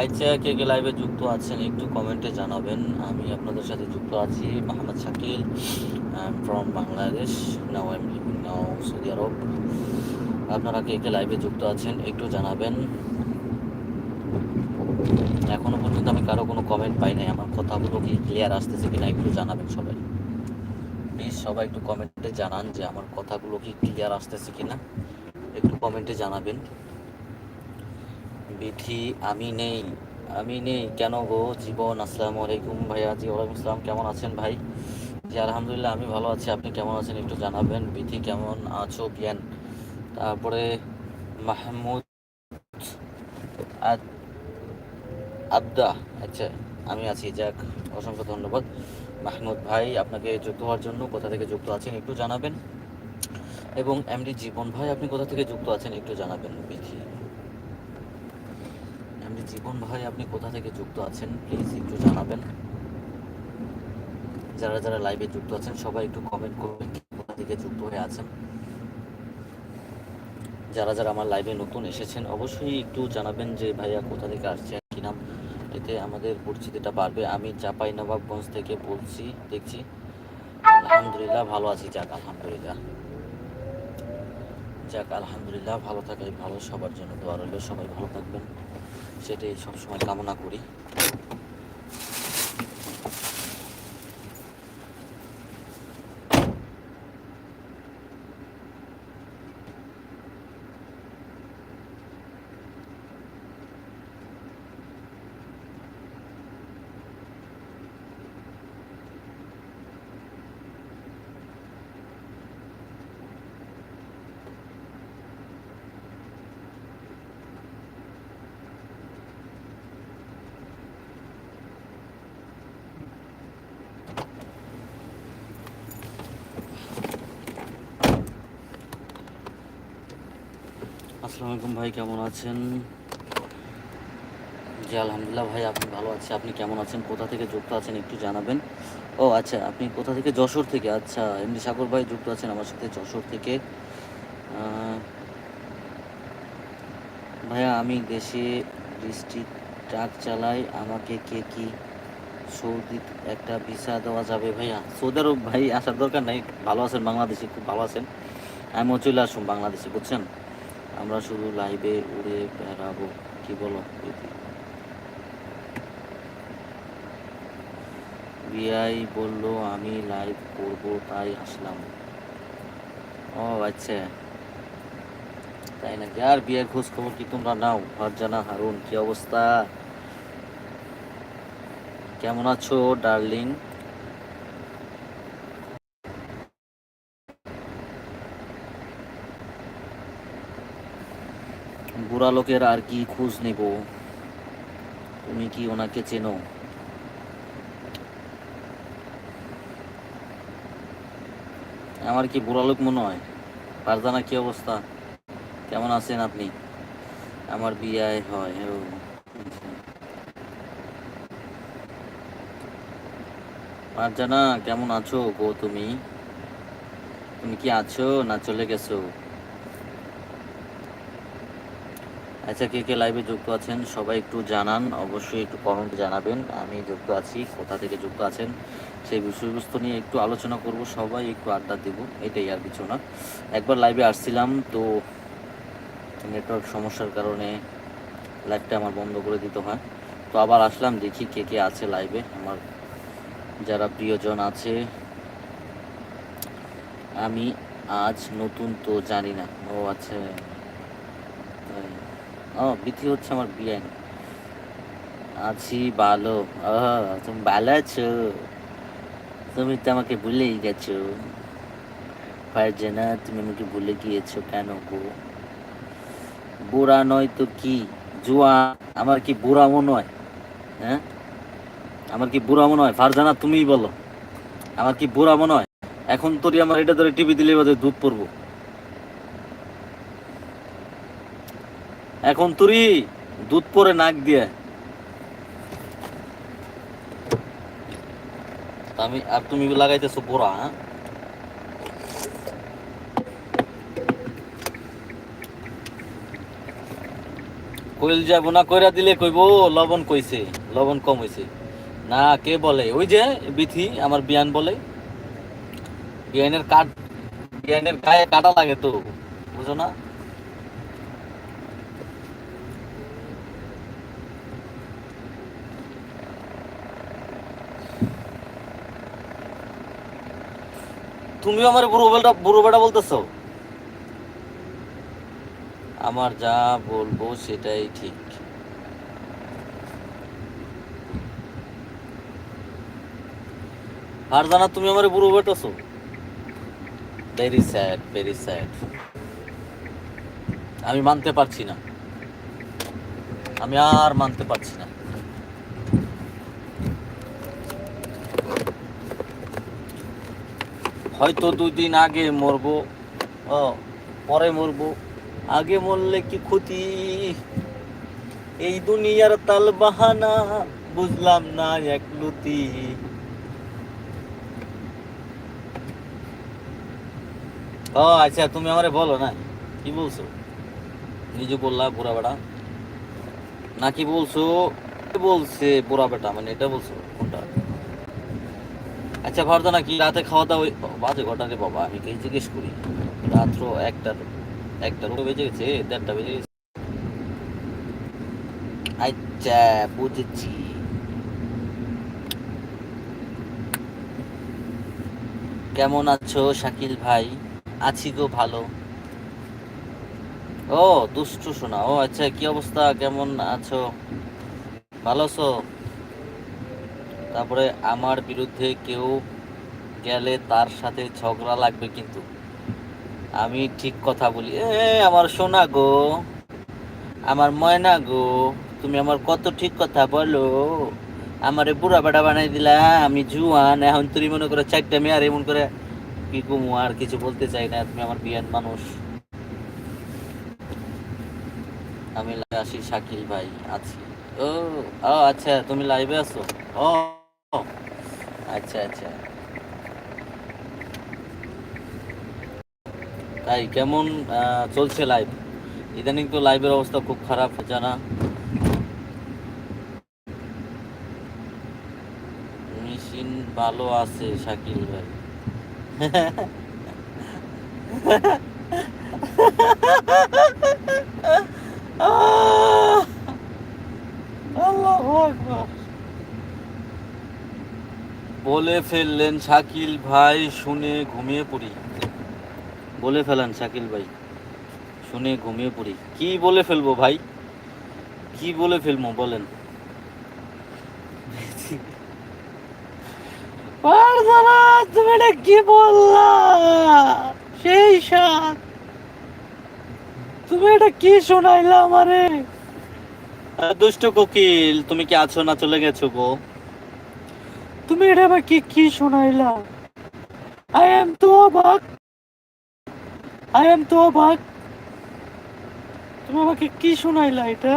আচ্ছা কে কে লাইভে যুক্ত আছেন একটু কমেন্টে জানাবেন। আমি আপনাদের সাথে যুক্ত আছি Mohammad Shakil from Bangladesh now I am living now Saudi Arab আপনারা কে কে লাইভে যুক্ত আছেন একটু জানাবেন। এখনও পর্যন্ত আমি কারও কোনো কমেন্ট পাই নাই, আমার কথাগুলো কি ক্লিয়ার আসতেছে কিনা একটু জানাবেন সবাই। প্লিজ সবাই একটু কমেন্টে জানান যে আমার কথাগুলো কি ক্লিয়ার আসতেছে কিনা। একটু কমেন্টে জানাবেন। বিধি আমি নেই আমি নেই। কেন গো? জীবন, আসসালামু আলাইকুম ভাইয়া জি ওয়ালাইকুম আসসালাম। কেমন আছেন ভাই? জি, আলহামদুলিল্লাহ, আমি ভালো আছি। আপনি কেমন আছেন একটু জানাবেন? বিধি কেমন আছো? জ্ঞান। তারপরে মাহমুদ আবদা। আচ্ছা আমি আছি। যাক, অসংখ্য ধন্যবাদ। মাহমুদ ভাই, আপনাকে যুক্ত হওয়ার জন্য কোথা থেকে যুক্ত আছেন একটু জানাবেন? এবং এমডি জীবন ভাই, আপনি কোথা থেকে যুক্ত আছেন একটু জানাবেন বিধি। জীবন ভাই, আপনি কোথা থেকে যুক্ত আছেন? প্লিজ একটু জানাবেন। যারা যারা লাইভে যুক্ত আছেন, সবাই একটু কমেন্ট করবেন কোথা থেকে যুক্ত হয়ে আছেন। যারা যারা আমার লাইভে নতুন এসেছেন, অবশ্যই একটু জানাবেন যে ভাইয়া কোথা থেকে আসছেন, কি নাম? এতে আমাদের পরিচিতিটা বাড়বে। আমি চাপাই নবাবগঞ্জ থেকে বলছি, দেখছি। আলহামদুলিল্লাহ ভালো আছি, যাক, আলহামদুলিল্লাহ। যাক, আলহামদুলিল্লাহ, ভালো থাকাই ভালো সবার জন্য দোয়া রইল, সবাই ভালো থাকবেন। সেটাই সবসময় কামনা করি। আসসালামু আলাইকুম ভাই, কেমন আছেন? জি, আলহামদুলিল্লাহ ভাই, আপনি ভালো আছি। আপনি কেমন আছেন? কোথা থেকে যুক্ত আছেন একটু জানাবেন। ও আচ্ছা আপনি কোথা থেকে? যশোর থেকে। আচ্ছা এমনি সাগর ভাই যুক্ত আছেন আমার সাথে যশোর থেকে। ভাইয়া, আমি দেশে ডিস্ট্রিক্ট ট্রাক চালাই। আমাকে কে কি সৌদি একটা ভিসা দেওয়া যাবে ভাইয়া? সৌদি আরব ভাই, আসার দরকার নাই। ভালো আছেন, বাংলাদেশে খুব ভালো আছেন। আমিও চলে আসুন, বাংলাদেশে, বুঝছেন? আমরা শুধু লাইভে উড়ে বেড়াবো, কি বলো বিআই বলল, আমি লাইভ করব, তাই আসলাম। ও আচ্ছা। তাই নাকি? আর বিয়ের খোঁজ খবর কি তোমরা নাও? ফারজানা, হারুন, কি অবস্থা? কেমন আছো, ডার্লিং? বুড়া লোকের আর কি খোঁজ নেব? তুমি কি ওনাকে চেনো? আমার কি বুড়া লোক মনে হয়? ফারজানা কি অবস্থা? কেমন আছেন আপনি? আমার বিয়ে হয় আচ্ছা। ফারজানা, কেমন আছো গো তুমি? তুমি কি আছো না চলে গেছো? আচ্ছা কে কে লাইভে যুক্ত আছেন সবাই একটু জানান, অবশ্যই একটু কমেন্ট জানাবেন। আমি যুক্ত আছি, কোথা থেকে যুক্ত আছেন সেই বিষয়বস্তু নিয়ে একটু আলোচনা করব, সবাই একটু আড্ডা দেব, এটাই আর কিছু না। একবার লাইভে আসছিলাম তো নেটওয়ার্ক সমস্যার কারণে লাইভটা আমার বন্ধ করে দিতে হয়। তো আবার আসলাম, দেখি কে কে আছে লাইভে আমার যারা প্রিয়জন আছে, আমি আজ নতুন তো জানি না। ও আচ্ছা ও বিথি হচ্ছে আমার বিয়ান আছি ভালো। তুমি ভালো আছো? তুমি তো আমাকে ভুলেই গেছো। ফারজানা, তুমি আমাকে ভুলে গিয়েছো কেন গো? বুড়া নয় তো কি? জুয়া, আমার কি বুড়া মনে হয়? হ্যাঁ আমার কি বুড়া মনে হয় ফারজানা, তুমিই বলো। আমার কি বুড়া মনে হয় এখন তোরই আমার এটা ধরে টিভি দিলে বোধহয় দুধ পড়ব। এখন তুরি দুধ পরে নাক দিয়ে। আমি আর তুমি লাগাইতেছো বোরা হ্যাঁ? কইল যাব না কইরা দিলে কইব লবণ কইছে, লবণ কম হইছে। না, কে বলে? ওই যে বিথি, আমার বিয়ান বলে। বিয়ানের কাট বিয়ানের গায়ে কাটা লাগে তো, বুঝো না? তুমিও আমার বুড়ো বেটা বুড়ো বেটা বলতেছো? আমার যা বলব সেটাই ঠিক। আর জানা তুমি আমার বুড়ো বেটাছো ভেরি স্যাড ভেরি স্যাড আমি মানতে পারছি না। আমি আর মানতে পারছি না। হয়তো দুই দিন আগে মরবো পরে মরবো। আগে মরলে কি ক্ষতি? এই দুনিয়ার তাল বাহানা বুঝলাম না এক লুতি। ও আচ্ছা তুমি আমারে বলো না, কি বলছো? নিজে বললা বুড়া বেটা। নাকি বলছো বলছে বুড়া বেটা? মানে এটা বলছো, কোনটা? আচ্ছা ভারত নাকি রাতে খাওয়া দাওয়া বাজে ঘটা রে বাবা, আমি কে জিজ্ঞেস করি? রাত্র একটার একটার উপরে বেজে গেছে, দেড়টা বেজে গেছে। আচ্ছা বুঝেছি। কেমন আছো শাকিল ভাই? আছি গো ভালো। ও, দুষ্টু শোনা ও আচ্ছা কি অবস্থা? কেমন আছো? ভালো আছো? তারপরে আমার বিরুদ্ধে কেউ গেলে তার সাথে ঝগড়া লাগবে কিন্তু। আমি ঠিক কথা বলি। এ আমার সোনা গো আমার ময়না গো তুমি আমার কত ঠিক কথা বলো। আমারে বুড়া বেড়া বানাই দিলা আমি জুয়ান এখন তুমি মনে করে চারটা মেয়ে আর এমন করে কি কুমু আর কিছু বলতে চাই না তুমি আমার বিয়ান মানুষ। আমি আসি শাকিল ভাই আছি। ও আচ্ছা তুমি লাইভে আছো? ও, আচ্ছা আচ্ছা। তাই কেমন চলছে লাইভ ইদানিং তো লাইভের অবস্থা খুব খারাপ, জানা। মেশিন ভালো আছে, শাকিল ভাই! আল্লাহু আকবার। বলে ফেললেন শাকিল ভাই শুনে ঘুমিয়ে পড়ি। বলে ফেলেন শাকিল ভাই শুনে ঘুমিয়ে পড়ি। কি বলে ফেলব ভাই? কি বলে ফেলব বলেন। তুমি এটা কি বললা সেই সাত। তুমি এটা কি শোনাইলা আমারে? দুষ্ট কোকিল তুমি কি আছো না চলে গেছো গো? তুমি এটা আমাকে কি শোনাইলা? আই এম তো অবাক। আই এম তো অবাক। তুমি আমাকে কি শোনাইলা এটা?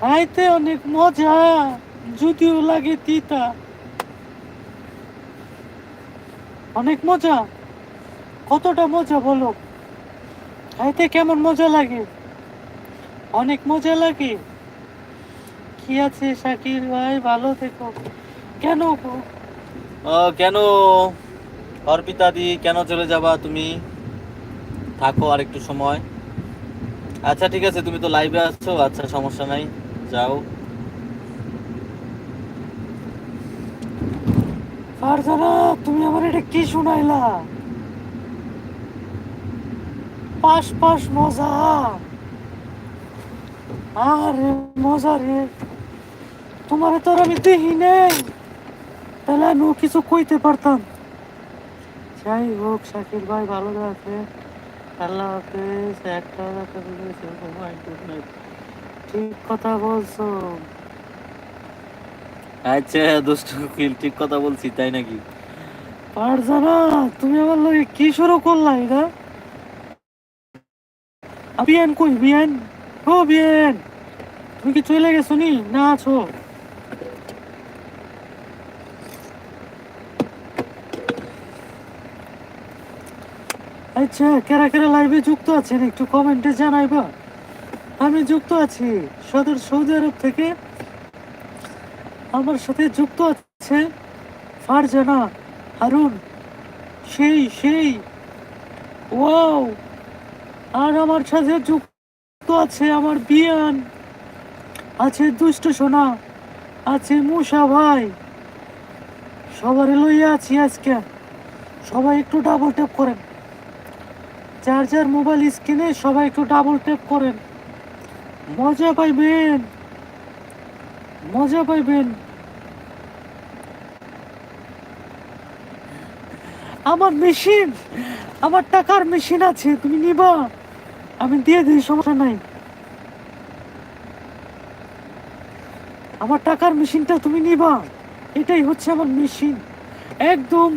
খাইতে অনেক মজা, যদিও লাগে তিতা। অনেক মজা। কতটা মজা বলো? খাইতে কেমন মজা লাগে? অনেক মজা লাগে। কি আছে শাকির ভাই? ভালো থেকো। কেন? কেন অর্পিতা দি কেন চলে যাবা তুমি? থাকো আর একটু সময়। আচ্ছা ঠিক আছে তুমি তো লাইভে আসছো আচ্ছা সমস্যা নাই যাও। আর জানা তুমি আমার এটা কি শোনাইলা? পাশ পাশ মজা। আরে মজা রে। তোমার তো আর আমি দেখি নেই। তাহলে আমিও কিছু কইতে পারতাম। যাই হোক শাকিল ভাই ভালো আছে। আল্লাহ হাফেজ একটা নাইট ঠিক কথা বলছো। আচ্ছা দুষ্ট কোকিল ঠিক কথা বলছি তাই নাকি? আর জানা তুমি আমার লগে কি শুরু করলা এটা? বিয়ান কই বিয়ান ও বিয়ান, তুমি কি চলে গেছো নি? না আছো। আচ্ছা কেরা কেরা লাইভে যুক্ত আছেন একটু কমেন্টে জানাইবা আমি যুক্ত আছি সদর সৌদি আরব থেকে। আমার সাথে যুক্ত আছে ফারজানা, হারুন, সেই সেই। ওয়াও, আর আমার সাথে যুক্ত আছে আমার বিয়ান, আছে দুষ্ট সোনা, আছে মুসা ভাই। সবারই লইয়া আছি আজকে। সবাই একটু ডাবল ট্যাপ করেন। যার যার মোবাইল স্ক্রিনে সবাই একটু ডাবল ট্যাপ করেন। মজা পাইবেন। মজা পাইবেন। আমার মেশিন আমার টাকার মেশিন আছে, তুমি নিবা। আমি দিয়ে দিই, সমস্যা নাই। আমার টাকার মেশিনটা তুমি নিবা। এটাই হচ্ছে আমার মেশিন। একদম,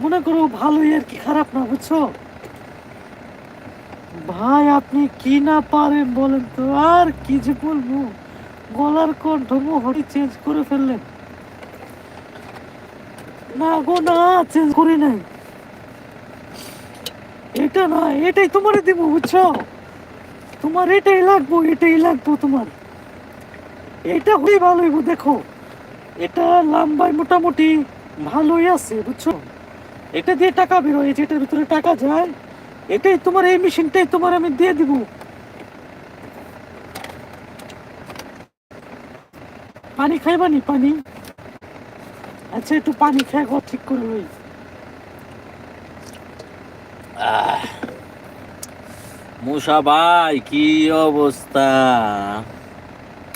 মনে করো ভালোই আর কি, খারাপ না, বুঝছ? ভাই, আপনি কি না পারেন বলেন তো? আর কি যে বলব? গলার কণ্ঠ মোহরি চেঞ্জ করে ফেললেন। না গো, না চেঞ্জ করি নাই। এটা না এটাই তোমারে দিব, বুঝছ? তোমার এটাই লাগবো এটাই লাগবো তোমার। এটা হলেই ভালো হইব, দেখো। এটা লম্বায় মোটামুটি ভালোই আছে, বুঝছ? এটা দিয়ে টাকা বেরোয় যেটার ভিতরে টাকা যায়, এটাই তোমার, এই মেশিনটাই তোমার আমি দিয়ে দিব। পানি খাইবানি পানি? আচ্ছা একটু পানি খাই ঠিক করে লই। মুসা ভাই, কি অবস্থা?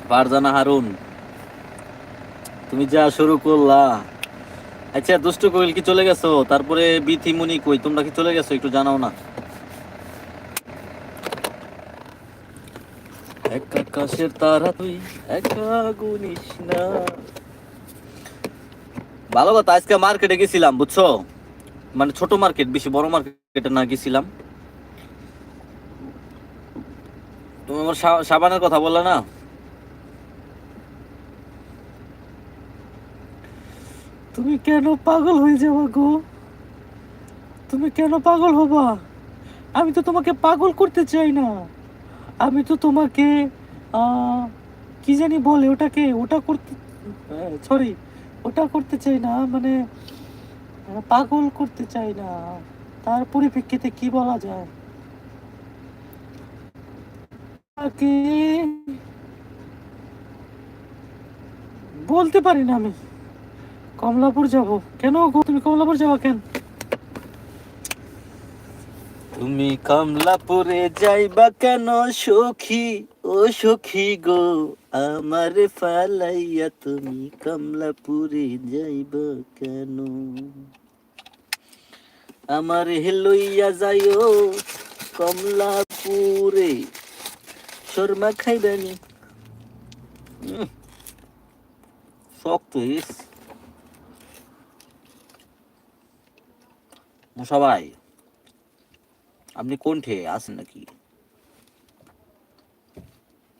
ফারজানা হারুন, তুমি যা শুরু করলা। আচ্ছা দুষ্ট কোকিল কি চলে গেছো? তারপরে বিথি মুনি কই? তোমরা কি চলে গেছো? একটু জানাও না। এক আকাশের তারা তুই, একা গুনিস না। ভালো কথা, আজকে মার্কেটে গেছিলাম, বুঝছ? মানে ছোট মার্কেট বেশি বড় মার্কেটে না গেছিলাম। তুমি আমার সাবানের কথা বললে না? তুমি কেন পাগল হয়ে যাবা গো? তুমি কেন পাগল হবা? আমি তো তোমাকে পাগল করতে চাই না। আমি তো তোমাকে কি জানি বলে ওটাকে, ওটা করতে সরি ওটা করতে চাই না মানে পাগল করতে চাই না। তার পরিপ্রেক্ষিতে কি বলা যায়? তাকে বলতে পারি না আমি। কমলাপুর যাব। কেন গো? তুমি কমলাপুর যাবা কেন? তুমি কমলাপুরে যাইবা কেন সখী? ও সখী গো, আমার ফালাইয়া তুমি কমলাপুরে যাইবা কেন? আমার লইয়া যাইও কমলাপুরে। শর্মা খাইবানি শক্ত ইস সবাই আপনি কোনঠে আছেন নাকি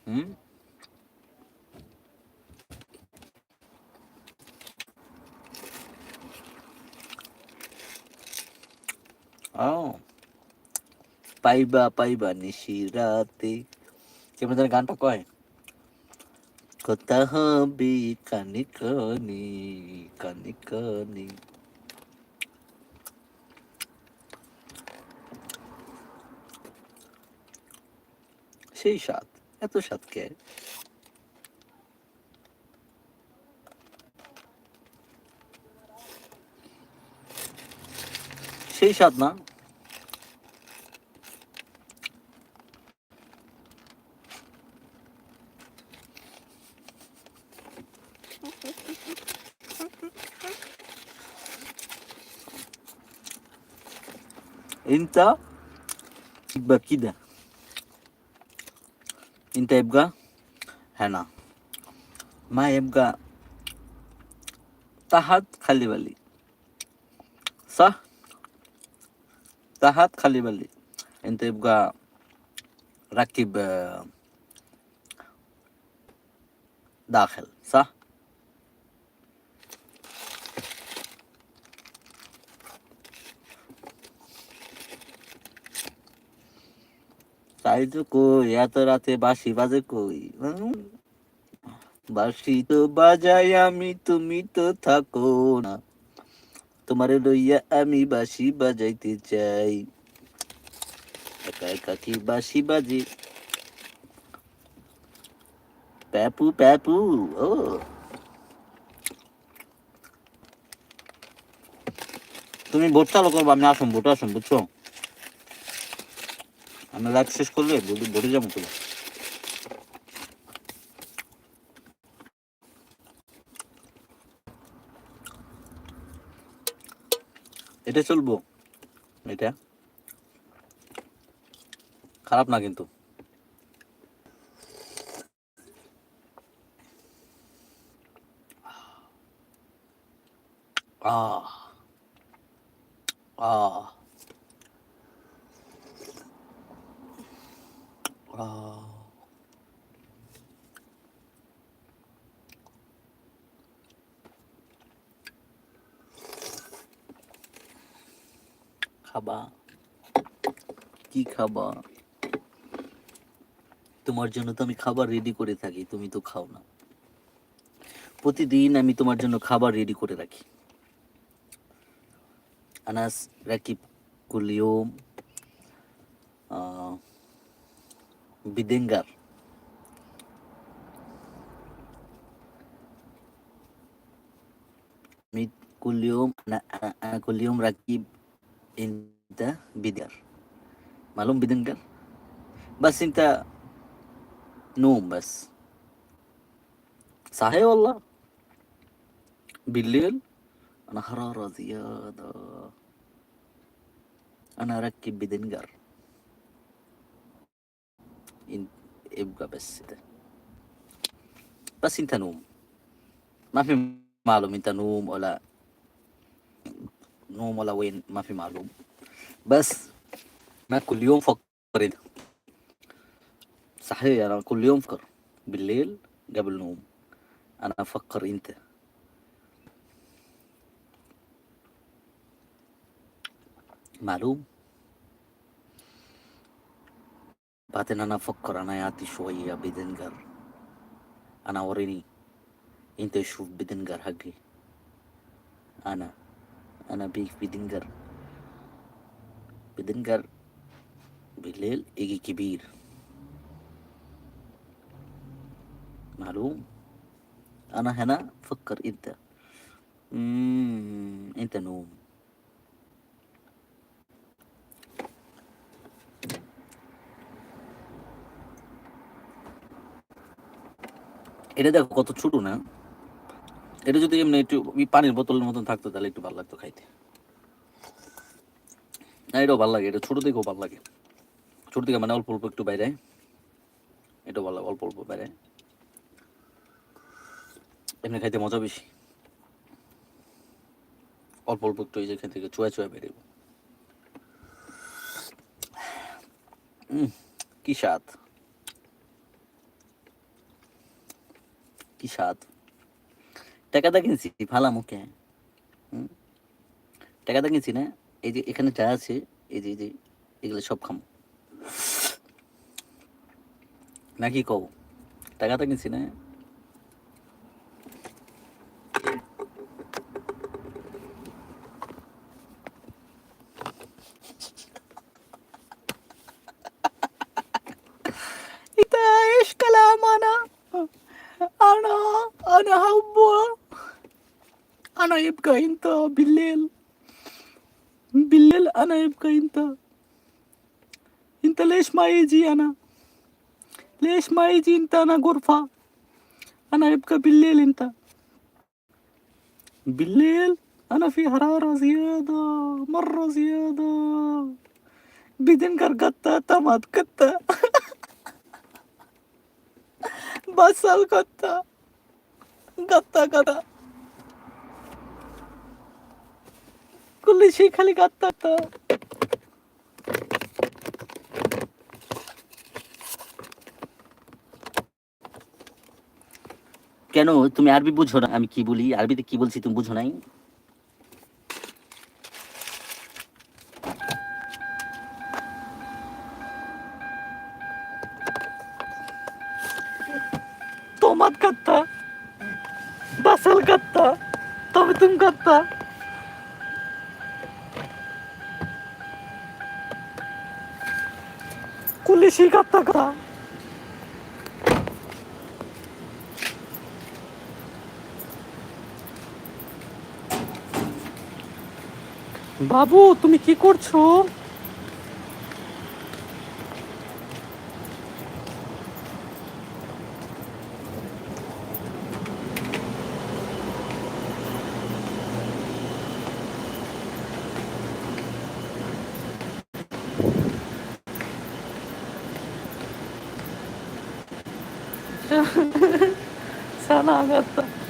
হুম ও পাইবা পাইবা নিশি রাতে কেমন যেন গানটা কয়? কথা হবি কানি কানি কানি কানি। সেই স্বাদ, এত স্বাদ কে? সেই স্বাদ না? انت يبقى كده انت يبقى هنا ما يبقى تحت خلي بالي صح تحت خلي بالي انت يبقى ركب آه، داخل صح তাই তো কই এত রাতে বাঁশি বাজে কই? বাঁশি তো বাজাই, আমি তুমি তো থাকো না। তোমারে লইয়া আমি বাসি বাজাইতে চাই। একা একা কি বাঁশি বাজে? প্যাপু প্যাপু, ও। তুমি ভোট চালু করব, আমি আসুন, ভোট আসুন, বুঝছ? আমি লাইভ শেষ করলে বলি বলে যাব তো এটা চলবো এটা। খারাপ না কিন্তু আহ আহ আহ খাবা কি খাবা তোমার জন্য তো আমি খাবার রেডি করে থাকি, তুমি তো খাও না। প্রতিদিন আমি তোমার জন্য খাবার রেডি করে রাখি। আনাস, রাকিব কুলিওম বিদেঙ্গার। মালুম বিদেঙ্গার? বা চিন্তা نوم بس. صحيح والله؟ بالليل أنا حرارة زيادة. أنا أركب بدنجر. إن ابقى بس ده بس أنت نوم. ما في معلوم أنت نوم ولا نوم ولا وين ما في معلوم. بس ما كل يوم فكر ده صحيح أنا كل يوم أفكر. بالليل قبل النوم. أنا أفكر أنت. معلوم؟ بعدين أنا أفكر أنا يعطي شوية بدنجر. أنا وريني أنت شوف بدنجر حقي. أنا. أنا بيك بدنجر. بدنجر بالليل يجي كبير. معلوم أنا هنا فكر أنت مم. أنت نوم এটা দেখো কত ছোট না এটা যদি এমনি একটু ওই পানির বোতলের মতন থাকতো তাহলে একটু ভালো লাগতো খাইতে না এটাও ভালো লাগে এটা ছোট দিকেও ভালো লাগে ছোট দিকে মানে অল্প অল্প একটু বাইরে এটাও ভালো লাগে অল্প অল্প বাইরে এমনি খাইতে মজা বেশি। অল্প অল্প একটু এই যে খেতে চুয়া চুয়া বেড়ে কি স্বাদ? কি স্বাদ? টাকাটা কিনছি, ভালা মুখে। টাকাটা কিনছি না? এই যে এখানে যা আছে, এই যে এই যে, এগুলো সব খামো। নাকি কব টাকাটা কিনছি না? أنا هو أنا يبقى أنت بالليل. بالليل أنا يبقى أنت. أنت ليش ما يجي أنا؟ ليش ما يجي أنت أنا غرفة؟ أنا يبقى بالليل أنت. بالليل أنا في حرارة زيادة مرة زيادة. بدين قرقطة تمات كتة بصل كتة গাত্তা গাদা করলে সেই খালি গাত্তা তো। কেন? তুমি আরবি বুঝো না। আমি কি বলি? আরবিতে কি বলছি তুমি বুঝো নাই? তোমার কথা तुम कत्ता कुलिशी कत्ता का বাবু তুমি কি করছ かなかった。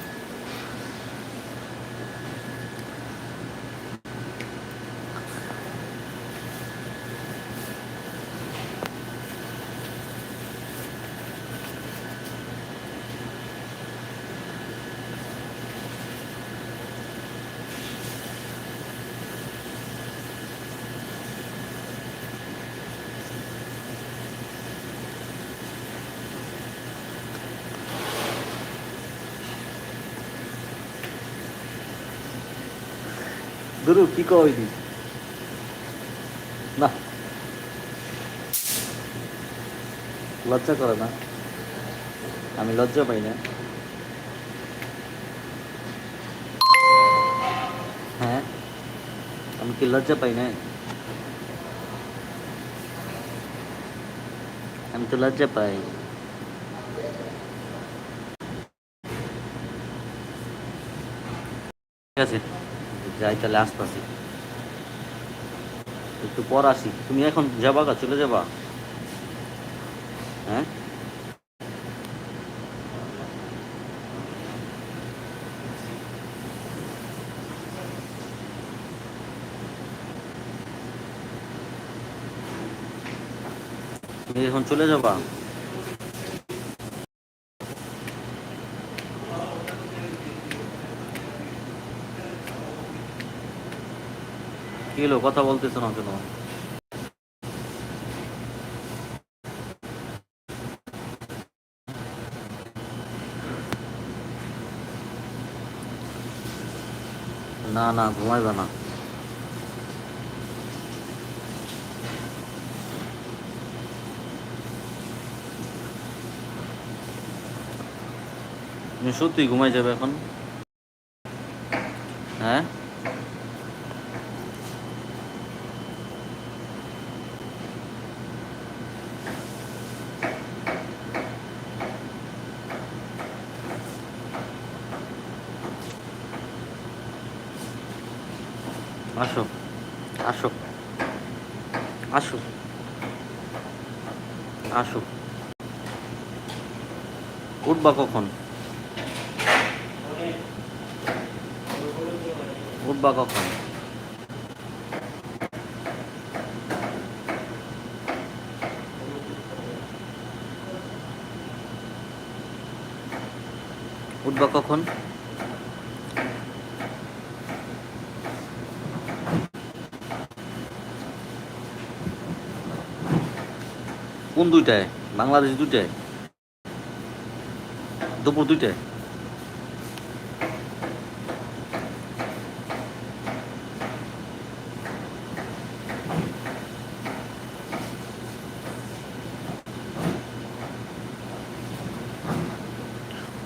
গুরু কি কই দি না। লজ্জা করে না? আমি লজ্জা পাই না। হ্যাঁ? আমি কি লজ্জা পাই না আমি তো লজ্জা পাই। ঠিক আছে। যাই তাহলে আসতেছি। একটু পর আসি। তুমি এখন যাবা গা, চলে যাবা। হ্যাঁ? তুমি এখন চলে যাবা? হলো কথা বলতেছ না কেন? না না ঘুমাইবা না। সত্যি ঘুমাই যাবে এখন? হ্যাঁ আসো আসো আসো আসো উঠবা কখন? উঠবা কখন? উঠবা কখন? কোন দুইটায়? বাংলাদেশ দুইটায়? দুপুর দুইটায়।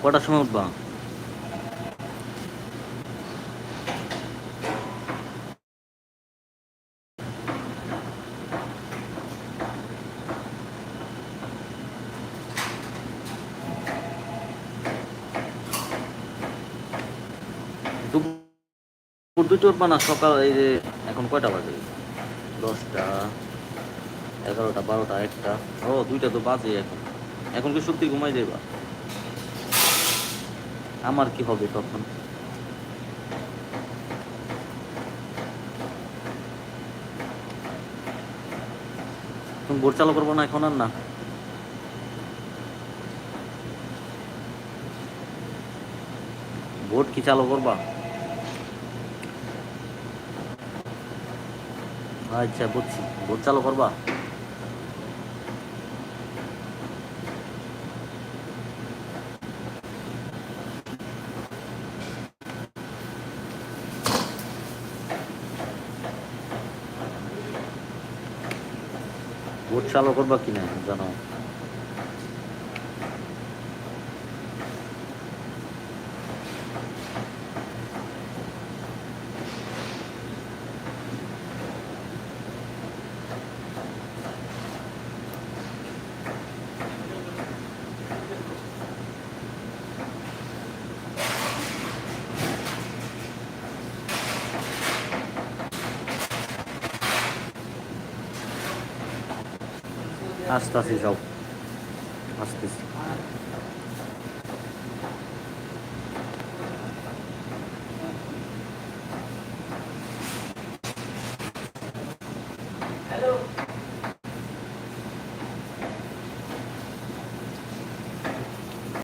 কটার সময় উঠবা? দুটো উঠবা না সকাল, এই যে এখন কয়টা বাজে? দশটা, এগারোটা, বারোটা, একটা। ও, দুইটা তো বাজে এখন। এখন কি সত্যি ঘুমাই যাইবা? আমার কি হবে তখন? তুমি বোট চালু করব না এখন আর না? বোট কি চালু করবা? আচ্ছা বুঝছি ভোট চালু করবা? ভোট চালু করবা কিনা জানো? আস্তে আস্তে যাও আসতেছি